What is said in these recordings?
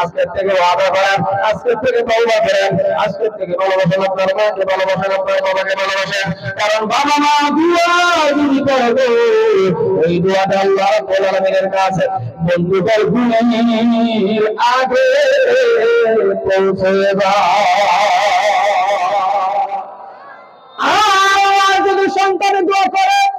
আজকে থেকে ওয়াদা করেন, আজকে থেকে তওবা করেন, আজকে থেকে ভালোবাসেন আপনার মাকে, ভালোবাসেন আপনার বাবাকে, ভালোবাসেন। কারণ বাবা মা দুয়া যদি করবে ওই দুয়াটা আল্লাহ রাব্বুল আলামিনের কাছে। বন্ধুদের গুণের আগে পৌঁছে আর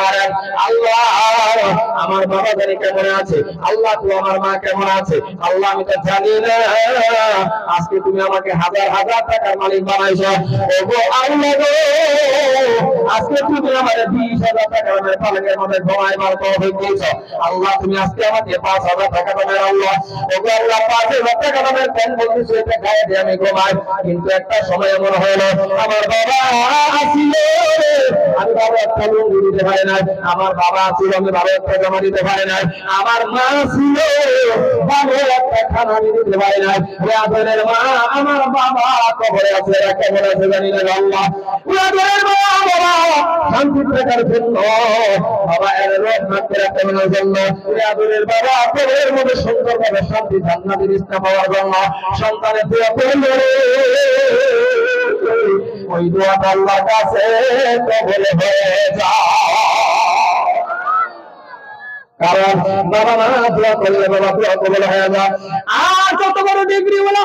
পারেন আল্লাহ, আমার বাবা জানি কেমন আছে? আল্লাহ তো আমার মা কেমন আছে? আল্লাহ, আমি তো জানি না। আজকে তুমি আমাকে হাজার হাজার টাকার মালিক আল্লাহ গো, আজকে তুমি আমাদের বিশ হাজার আমার পালকের মধ্যে দিয়েছ। আল্লাহ, তুমি আজকে আমাকে হাজার টাকা আল্লাহ। আল্লাহ হাজার টাকা এটা আমি কিন্তু একটা সময় এমন হলো, আমার বাবা আমি বাবা না আমার বাবা ছিল আমি বাবা একটা জামা দিতে পারি না আমার মা ছিল বাবা একটা খানা দিতে পারি না রাতের মা, আমার বাবা কবরে আছে কেমন আছে জানি না আল্লাহ। মা, বাবা শান্তি থাকার জন্য, বাবা এর করে কেমন জন্য। বাবা কবরের মধ্যে সুন্দর ভাবে শান্তি জান্নাতের ইসলাম পাওয়ার জন্য। সন্তানের দোয়া করল ওই দোয়াটা আল্লাহর কাছে কবল হয়ে যায়। কারণ বাবা মা দোয়া করলে বাবা দোয়া কবল হয়ে যায় আর যত বড় ডিগ্রি ওলা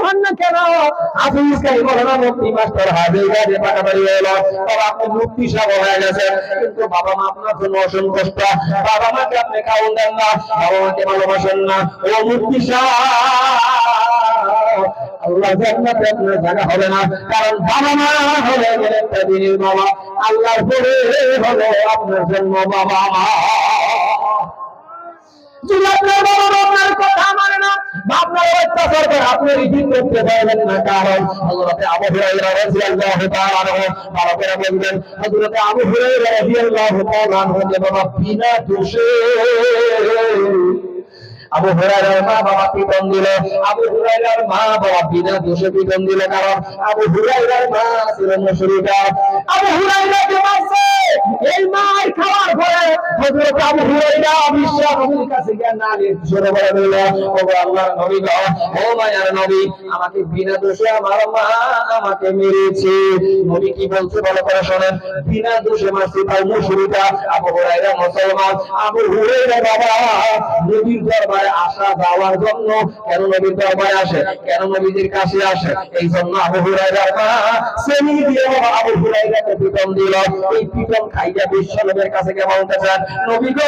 হবে না, কারণ বাবা মা হলে একটা দিনের বাবা আল্লাহর হলো আপনার জন্য বাবা মা। যদি আপনার বাবা আপনার কথা মানে না বা আপনার অত্যাচার করে আপনি রীতি করতে পারবেন না, কারণ হযরতে আবু হুরায়রা রাদিয়াল্লাহু তাআলা আনহু বাবা করে হযরতে আবু হুরায়রা রাদিয়াল্লাহু তাআলা আনহু বাবা বিনা দোষে আবু হুরায়রার মা বাবা পিটন দিল। আবু হুরায়রার মা বাবা বিনা দোষে পিটন দিল কারণ আবু হুরায়রার মা ছিল মুশরিকা আবু হুরায়রাকে মারছে? এই মার খাওয়ার পরে হযরত আবু হুরায়রা বিশ্ব নবীর কাছে গিয়ে নালিশ শুরু করে দিল ও আল্লাহর নবী গো, ও মায়ার নবী, আমাকে বিনা দোষে আমার মা আমাকে মেরেছে। নবী কি বলছে ভালো করে শোনেন, বিনা দোষে মারছে তাও মুশরিকা, আবু হুরায়রা মুসলমান। আবু হুরায়রা বাবা, নবীর দরবারে আসা যাওয়ার জন্য। কেন নবীর দরবারে আসে? কেন নবীদের কাছে আসে? এই জন্য আবু দিয়ে আবু পিটন দিল। এই পিটন খাইয়া বিশ্ব নবীর কাছে কে বলতেছেন নবী গো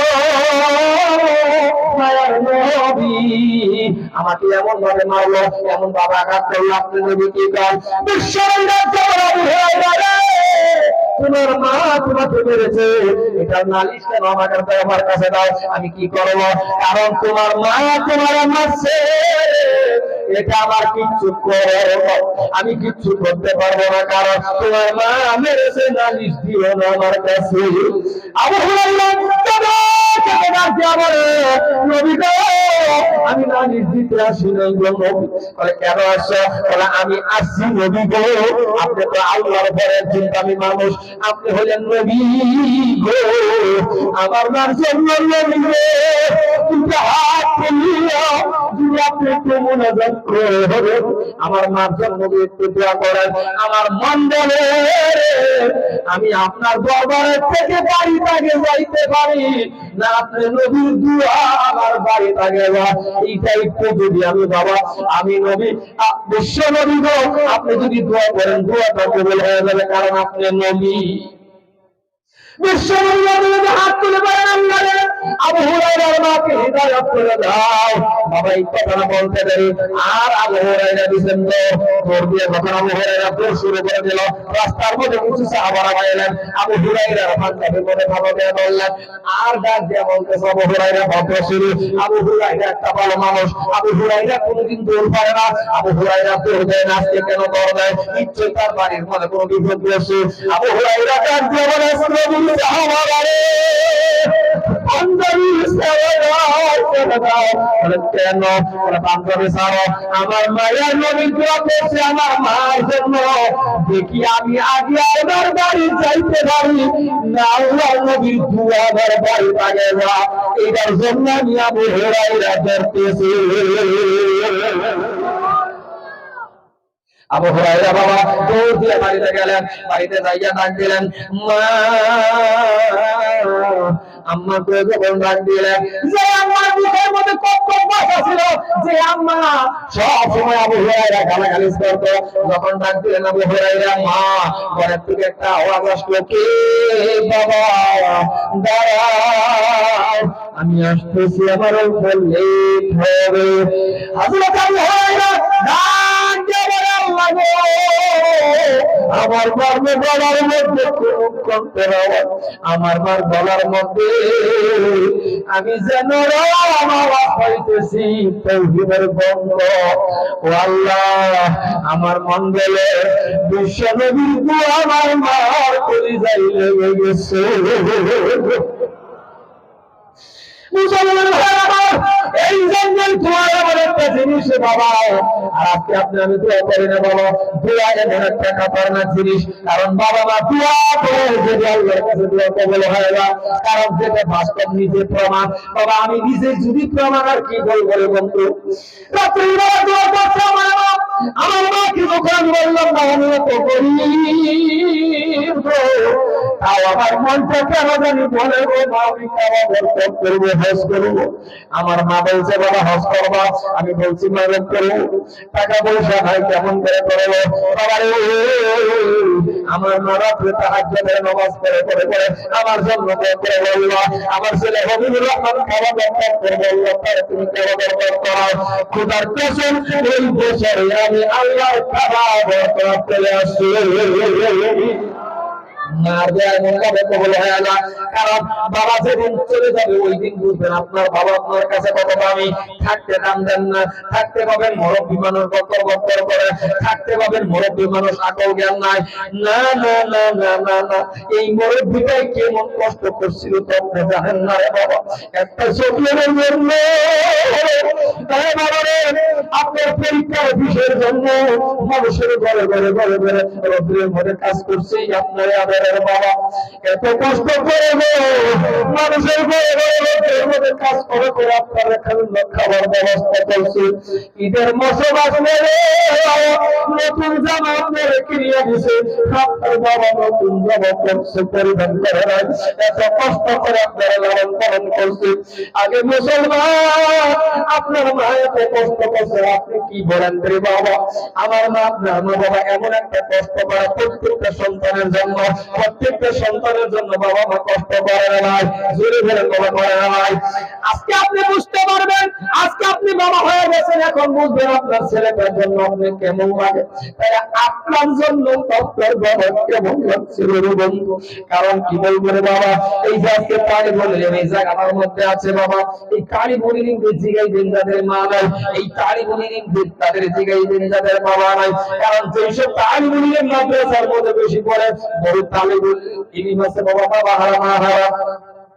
আমাকে এমন ভাবে মারলো, এমন বাবা আঘাত করল। আপনি নবী কি কর বিশ্ব তোমার মা তোমাকে মেরেছে। এটা নালিশ কেন আমার কাছে আমার কাছে দাও? আমি কি করব? কারণ তোমার মা তোমার মারছে। এটা আমার কিচ্ছু আমি কিচ্ছু করতে পারব না, কারণ আমার কাছে। আমি নালিশ দিতে গো নবী। কেন গো। আপনি তো আল্লাহর পরের চিন্তা আমি মানুষ। আপনি হলেন নবী গো। আমার মার জন্য নবী গো। কিন্তু হাত তুলিয়া আপনি একটু মনোযোগ টুকরো হবে আমার মার জন্য একটু দোয়া করেন। আমার মন বলে আমি আপনার দরবারের থেকে বাড়ি তাকে যাইতে পারি। না আপনি নবীর দুয়া আমার বাড়ি থাকে এইটা একটু যদি আমি বাবা আমি নবী বিশ্ব নবী গো আপনি যদি দোয়া করেন দোয়াটা কবুল হয়ে যাবে কারণ আপনি নবী। বিশ্বনবী নবীকে হাত তুলে রে, আবু হুরায়রার মাকে হিদায়াত করে দাও। বাবা এই কথাটা বলতে দেরি আর আবু হুরায়রা দিছেন তো তোর দিয়ে যখন আবু হুরায়রা শুরু করে দিল, রাস্তার মধ্যে কিছু সাহাবারা পাইলেন আবু হুরায়রার পাঞ্জাবির মধ্যে ভালো দিয়ে বললেন, আর ডাক দিয়ে বলতেছে আবু হুরায়রা, ভদ্র আবু হুরায়রা একটা ভালো মানুষ। আবু হুরায়রা কোনোদিন দৌড় পারে না। আবু হুরায়রা দৌড় দেয় না আজকে কেন দৌড় দেয়? ইচ্ছে তার বাড়ির মধ্যে কোনো বিপদ গেছে আবু হুরায়রা ডাক দিয়ে বলে সাহাবারা রে পাঞ্জাবি কেন? আমার মায়ের নবী দোয়া করছে আমার মায়ের জন্য। দেখি আমি আগে আমার বাড়ি যাইতে পারি। না, আল্লাহ নবীর দোয়া আমার বাড়ি থাকে না। এটার জন্য আমি আবু হেরাইরা ধরতেছি। আবু বাবা, দৌড় দিয়ে বাড়িতে গেলেন। বাড়িতে যাইয়া ডাক দিলেন, মা আম্মা করে যখন ডাক দিলেন যে আমার মুখের মধ্যে কত ভাষা ছিল যে আম্মা সব সময় আবু হুরায়রা গালাগালি করতো। যখন ডাক দিলেন আবু হুরায়রা মা ঘরের থেকে একটা আওয়াজ আসলো কে? বাবা দাঁড়াও। আমি আসতেছি আমার লেট হবে। হযরত আবু হুরায়রা ডাক দিয়ে আল্লাহ আমার মার গলার মধ্যে আমার মার গলার মধ্যে আমি যেন পাইতেছি তৌহিদের বন্ধ। ও আল্লাহ, আমার মঙ্গলে বিশ্ব নবীর আমার মার করি যাই লেগে গেছে। মুসলমান এই জন্যই তোমার আমার একটা জিনিস বাবা। আর আজকে আপনি আমি দোয়া করি না বাবা। দোয়া এমন একটা খাতারনাক জিনিস। কারণ বাবা মা, দোয়া করে যদি আল্লাহর কাছে দোয়া কবল হয় না, কারণ যেটা বাস্তব নিজে প্রমাণ। বাবা, আমি নিজে যদি প্রমাণ আর কি বলব রে বন্ধু? রাত্রি বেলা দোয়া করছে আমার মা। আমার মাকে যখন বললাম না আমি তো গো। আমার মা বলছে, বাবা, হজ করবা? আমি বলছি মাদক করব। টাকা পয়সা ভাই কেমন করে করব আমার মা রাত্রে তাহাজ্জুদের নামাজ পড়ে পড়ে পড়ে, আমার জন্য করে বলল আমার ছেলে হবিবুর করে। আমি আল্লাহর খাওয়া চলে আসছি। জ্ঞান নাই। না না না না না না। এই মুরব্বীটাই কেমন কষ্ট করছিল তো জানেন না রে বাবা। একটা চকলেটের জন্য খাবার ব্যবস্থা ঈদের মশো নতুন জামা কিনিয়ে দিছে। আপনার বাবা নতুন জামা করছে পরিধান করে এত কষ্ট করে আপনারা লালন পালন করছে। আগে মুসলমান আপনার কষ্ট করছে আপনি কি বলেন রে বাবা? আমার মা, আপনার মা বাবা এমন একটা কষ্ট করে, প্রত্যেকটা সন্তানের জন্য, প্রত্যেকটা সন্তানের জন্য বাবা মা কষ্ট করে না জোরে ধরে বাবা করে না আজকে আপনি বুঝতে পারবেন, আজকে আপনি বাবা হয়ে গেছেন, এখন বুঝবেন আপনার ছেলেটার জন্য আপনি কেমন লাগে। আপনার জন্য আপনার বাবা কেমন লাগছিল রে বন্ধু? কারণ কি বলব বাবা? এই যে আজকে পানি বললেন এই জায়গাটার মধ্যে আছে বাবা, এই কালী বলিলেন যে জিগাই দিন যাদের মা নাই, এই যে তাদের জিগাই দিন যাদের বাবা নাই। কারণ যেসব বলিলেন মাদ্রাসার মধ্যে বেশি পড়ে, বড় তালে বলিলেন ইনি মাসে বাবা বাবা, হারা, মা, হারা।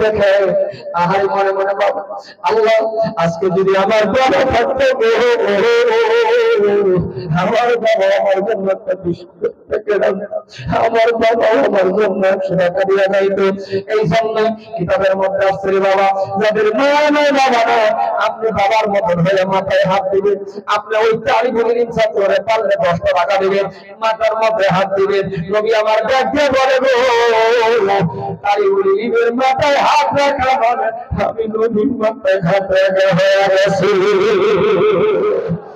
দেখে আহাই মনে মনে বাবা আল্লাহ, আজকে যদি আমার বাবা থাকতো আমার বাবা আমার জন্য একটা আমার বাবা আমার জন্য যাইতো এই জন্য কিতাবের মধ্যে আসছে বাবা, যাদের নাই, বাবা না আপনি বাবার মতন হয়ে মাথায় হাত দিবেন, আপনি ওই তালিবুল ইনসান করে পারলে দশটা টাকা দিবেন, মাথার মধ্যে হাত দিবেন, নবী আমার ব্যাগ দিয়ে বলে তালিবুল উলিবের মাথায় হাত রাখা মানে আমি নবীর মাথায় হাত রাখা হয়ে গেছি।